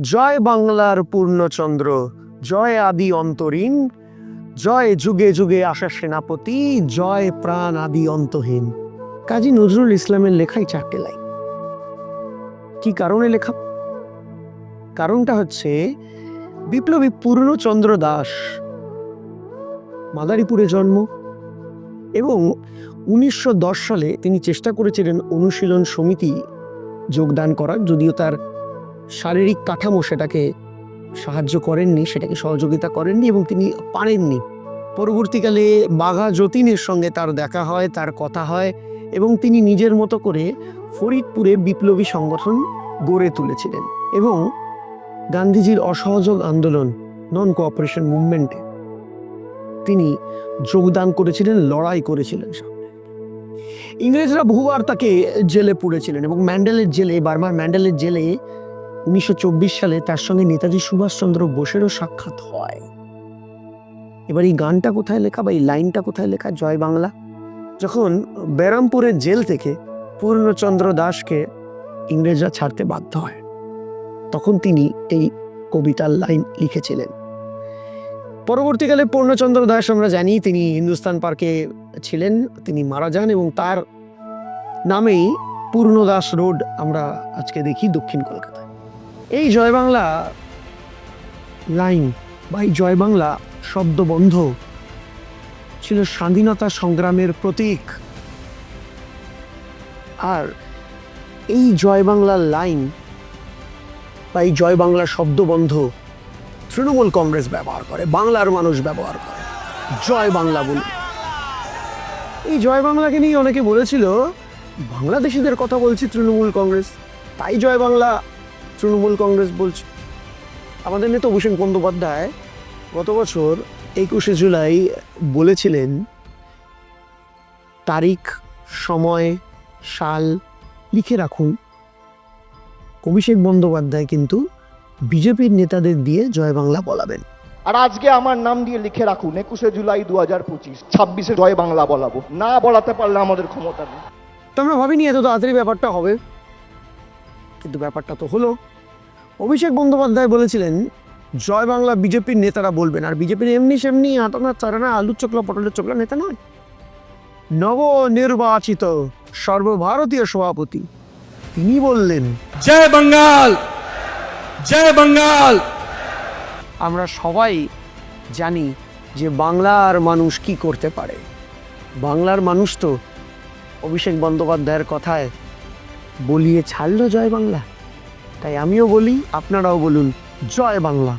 জয় বাংলার পূর্ণচন্দ্র, জয় আদি অন্তরীণ, জয় যুগে যুগে আসা সেনাপতি, জয় প্রাণ আদি অন্তহীন। কাজী নজরুল ইসলামের লেখাই চারটে লাইন। কি কারণে লেখা? কারণটা হচ্ছে, বিপ্লবী পূর্ণচন্দ্র দাস মাদারীপুরে জন্ম এবং উনিশশো দশ সালে তিনি চেষ্টা করেছিলেন অনুশীলন সমিতি যোগদান করার, যদিও তার শারীরিক কাঠামো সেটাকে সাহায্য করেননি, সেটাকে সহযোগিতা করেননি এবং তিনি পারেননি। পরবর্তীকালে বাঘা যতীনের সঙ্গে তার দেখা হয়, তার কথা হয় এবং তিনি নিজের মতো করে ফরিদপুরে বিপ্লবী সংগঠন গড়ে তুলেছিলেন এবং গান্ধীজির অসহযোগ আন্দোলন নন কোঅপারেশন মুভমেন্টে তিনি যোগদান করেছিলেন, লড়াই করেছিলেন ইংরেজরা বহুবার তাকে জেলে পুড়েছিলেন এবং ম্যান্ডেলের জেলে বারবার ম্যান্ডেলের জেলে উনিশশো চব্বিশ সালে তার সঙ্গে নেতাজি সুভাষচন্দ্র বোসেরও সাক্ষাৎ হয়। এবার এই গানটা কোথায় লেখা বা এই লাইনটা কোথায় লেখা, জয় বাংলা? যখন ব্যারামপুরের জেল থেকে পূর্ণচন্দ্র দাসকে ইংরেজরা ছাড়তে বাধ্য হয়, তখন তিনি এই কবিতার লাইন লিখেছিলেন। পরবর্তীকালে পূর্ণচন্দ্র দাস আমরা জানি তিনি হিন্দুস্তান পার্কে ছিলেন, তিনি মারা যান এবং তার নামেই পূর্ণদাস রোড আমরা আজকে দেখি দক্ষিণ কলকাতায়। এই জয় বাংলা লাইন বা এই জয় বাংলা শব্দবন্ধ ছিল স্বাধীনতা সংগ্রামের প্রতীক। আর এই জয় বাংলার লাইন বা এই জয় বাংলা শব্দবন্ধ তৃণমূল কংগ্রেস ব্যবহার করে, বাংলার মানুষ ব্যবহার করে। জয় বাংলা বলে। এই জয় বাংলাকে নিয়ে অনেকে বলেছিল, বাংলাদেশিদের কথা বলছি তৃণমূল কংগ্রেস, তাই জয় বাংলা তৃণমূল কংগ্রেস বলছে। আমাদের নেতা অভিষেক বন্দ্যোপাধ্যায় গত বছর একুশে জুলাই বলেছিলেন তারিখ সময় সাল লিখে রাখুন। অভিষেক বন্দ্যোপাধ্যায় কিন্তু বিজেপির নেতাদের দিয়ে জয় বাংলা বলাবেন। আর আজকে আমার নাম দিয়ে লিখে রাখুন একুশে জুলাই দু হাজার পঁচিশ ছাব্বিশে জয় বাংলা বলাবো। না বলাতে পারলে আমাদের ক্ষমতা নেই। তো আমরা ভাবিনি এত তাড়াতাড়ি ব্যাপারটা হবে? কিন্তু ব্যাপারটা তো হলো। অভিষেক বন্দ্যোপাধ্যায় বলেছিলেন জয় বাংলা বিজেপির নেতারা বলবেন আর বিজেপির এমনি সেমনি আটানা চারানা আলুর চোখলা পটলের চোখলা নেতা নয়। নবনির্বাচিত সর্বভারতীয় সভাপতি তিনি বললেন জয় বাঙ্গাল জয় বাঙ্গাল আমরা সবাই জানি যে বাংলার মানুষ কি করতে পারে। বাংলার মানুষ তো অভিষেক বন্দ্যোপাধ্যায়ের কথায় বলিয়ে ছাড়লো জয় বাংলা। তাই আমিও বলি আপনারাও বলুন জয় বাংলা।